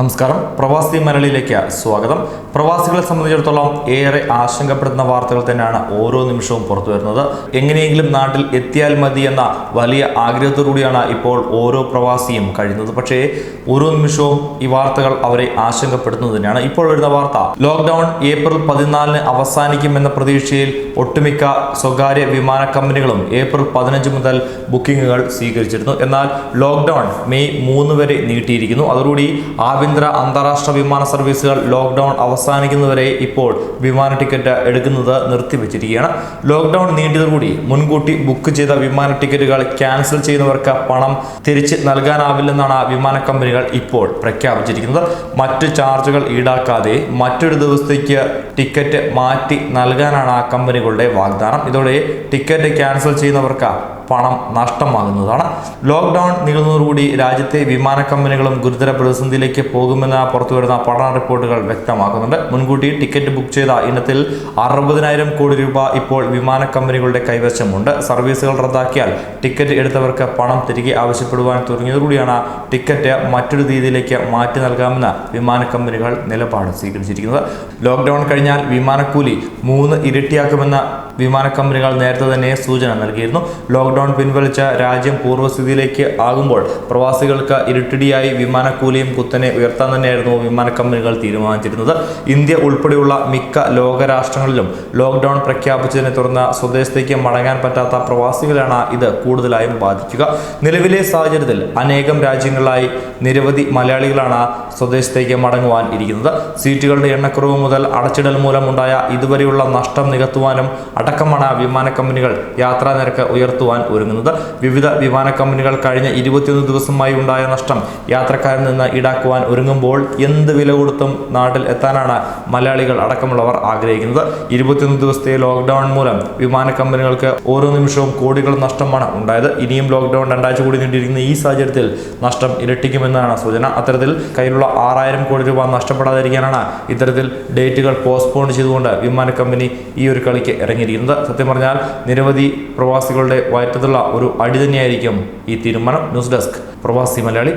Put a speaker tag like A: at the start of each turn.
A: നമസ്കാരം. പ്രവാസി മലയാളിയിലേക്ക് സ്വാഗതം. പ്രവാസികളെ സംബന്ധിച്ചിടത്തോളം ഏറെ ആശങ്കപ്പെടുന്ന വാർത്തകൾ തന്നെയാണ് ഓരോ നിമിഷവും പുറത്തു വരുന്നത്. എങ്ങനെയെങ്കിലും നാട്ടിൽ എത്തിയാൽ മതി എന്ന വലിയ ആഗ്രഹത്തോടുകൂടിയാണ് ഇപ്പോൾ ഓരോ പ്രവാസിയും കഴിയുന്നത്. പക്ഷേ ഓരോ നിമിഷവും ഈ വാർത്തകൾ അവരെ ആശങ്കപ്പെടുത്തുന്നത് തന്നെയാണ്. ഇപ്പോൾ വരുന്ന വാർത്ത ലോക്ക്ഡൌൺ ഏപ്രിൽ പതിനാലിന് അവസാനിക്കുമെന്ന പ്രതീക്ഷയിൽ ഒട്ടുമിക്ക സ്വകാര്യ വിമാന കമ്പനികളും ഏപ്രിൽ പതിനഞ്ച് മുതൽ ബുക്കിംഗുകൾ സ്വീകരിച്ചിരുന്നു. എന്നാൽ ലോക്ക്ഡൌൺ മെയ് മൂന്ന് വരെ നീട്ടിയിരിക്കുന്നു. അതോടുകൂടി ആഭ്യന്തര അന്താരാഷ്ട്ര വിമാന സർവീസുകൾ ലോക്ക്ഡൌൺ അവസാനിക്കുന്നവരെ ഇപ്പോൾ വിമാന ടിക്കറ്റ് എടുക്കുന്നത് നിർത്തിവെച്ചിരിക്കുകയാണ്. ലോക്ക്ഡൌൺ നീട്ടിയതോടുകൂടി മുൻകൂട്ടി ബുക്ക് ചെയ്ത വിമാന ടിക്കറ്റുകൾ ക്യാൻസൽ ചെയ്യുന്നവർക്ക് പണം തിരിച്ച് നൽകാനാവില്ലെന്നാണ് വിമാന കമ്പനികൾ ഇപ്പോൾ പ്രഖ്യാപിച്ചിരിക്കുന്നത്. മറ്റ് ചാർജുകൾ ഈടാക്കാതെ മറ്റൊരു ദിവസത്തേക്ക് ടിക്കറ്റ് മാറ്റി നൽകാനാണ് ആ കമ്പനികളുടെ വാഗ്ദാനം. ഇതോടെ ടിക്കറ്റ് ക്യാൻസൽ ചെയ്യുന്നവർക്ക് പണം നഷ്ടമാകുന്നതാണ്. ലോക്ക്ഡൌൺ നീളുന്നതോടുകൂടി രാജ്യത്തെ വിമാന കമ്പനികളും ഗുരുതര പ്രതിസന്ധിയിലേക്ക് പോകുമെന്ന് പുറത്തുവരുന്ന പഠന റിപ്പോർട്ടുകൾ വ്യക്തമാക്കുന്നുണ്ട്. മുൻകൂട്ടി ടിക്കറ്റ് ബുക്ക് ചെയ്ത ഇനത്തിൽ അറുപതിനായിരം കോടി രൂപ ഇപ്പോൾ വിമാന കമ്പനികളുടെ കൈവശമുണ്ട്. സർവീസുകൾ റദ്ദാക്കിയാൽ ടിക്കറ്റ് എടുത്തവർക്ക് പണം തിരികെ ആവശ്യപ്പെടുവാൻ തുടങ്ങിയതോടുകൂടിയാണ് ടിക്കറ്റ് മറ്റൊരു രീതിയിലേക്ക് മാറ്റി നൽകാമെന്ന് വിമാന കമ്പനികൾ നിലപാട് സ്വീകരിച്ചിരിക്കുന്നത്. ലോക്ക്ഡൌൺ കഴിഞ്ഞാൽ വിമാനക്കൂലി മൂന്ന് ഇരട്ടിയാക്കുമെന്ന വിമാന കമ്പനികൾ നേരത്തെ തന്നെ സൂചന നൽകിയിരുന്നു. ലോക്ക്ഡൌൺ പിൻവലിച്ച രാജ്യം പൂർവസ്ഥിതിയിലേക്ക് ആകുമ്പോൾ പ്രവാസികൾക്ക് ഇരുട്ടിടിയായി വിമാനക്കൂലിയും കുത്തനെ ഉയർത്താൻ തന്നെയായിരുന്നു വിമാന കമ്പനികൾ തീരുമാനിച്ചിരുന്നത്. ഇന്ത്യ ഉൾപ്പെടെയുള്ള മിക്ക ലോകരാഷ്ട്രങ്ങളിലും ലോക്ക്ഡൌൺ പ്രഖ്യാപിച്ചതിനെ തുടർന്ന് സ്വദേശത്തേക്ക് മടങ്ങാൻ പറ്റാത്ത പ്രവാസികളാണ് ഇത് കൂടുതലായും ബാധിക്കുക. നിലവിലെ സാഹചര്യത്തിൽ അനേകം രാജ്യങ്ങളിലായി നിരവധി മലയാളികളാണ് സ്വദേശത്തേക്ക് മടങ്ങുവാൻ ഇരിക്കുന്നത്. സീറ്റുകളുടെ എണ്ണക്കുറവ് മുതൽ അടച്ചിടൽ മൂലമുണ്ടായ ഇതുവരെയുള്ള നഷ്ടം നികത്തുവാനും അടക്കമാണ് വിമാന കമ്പനികൾ യാത്രാ നിരക്ക് ഉയർത്തുവാൻ ഒരുങ്ങുന്നത്. വിവിധ വിമാന കമ്പനികൾ കഴിഞ്ഞ ഇരുപത്തിയൊന്ന് ദിവസമായി ഉണ്ടായ നഷ്ടം യാത്രക്കാരിൽ നിന്ന് ഈടാക്കുവാൻ ഒരുങ്ങുമ്പോൾ എന്ത് വില കൊടുത്തും നാട്ടിൽ എത്താനാണ് മലയാളികൾ അടക്കമുള്ളവർ ആഗ്രഹിക്കുന്നത്. ഇരുപത്തിയൊന്ന് ദിവസത്തെ ലോക്ക്ഡൌൺ മൂലം വിമാന കമ്പനികൾക്ക് ഓരോ നിമിഷവും കോടികൾ നഷ്ടമാണ് ഉണ്ടായത്. ഇനിയും ലോക്ക്ഡൌൺ രണ്ടാഴ്ച കൂടി നീണ്ടിരിക്കുന്ന ഈ സാഹചര്യത്തിൽ നഷ്ടം ഇരട്ടിക്കുമെന്നാണ് സൂചന. അത്തരത്തിൽ കയ്യിലുള്ള ആറായിരം കോടി രൂപ നഷ്ടപ്പെടാതിരിക്കാനാണ് ഇത്തരത്തിൽ ഡേറ്റുകൾ പോസ്റ്റ്പോൺ ചെയ്തുകൊണ്ട് വിമാന കമ്പനി ഈ ഒരു കളിക്ക് ഇറങ്ങിയിരിക്കുന്നത്. സത്യം പറഞ്ഞാൽ നിരവധി പ്രവാസികളുടെ വയറ്റത്തുള്ള ഒരു അടി തന്നെയായിരിക്കും ഈ തീരുമാനം. ന്യൂസ് ഡെസ്ക് പ്രവാസി മലയാളി.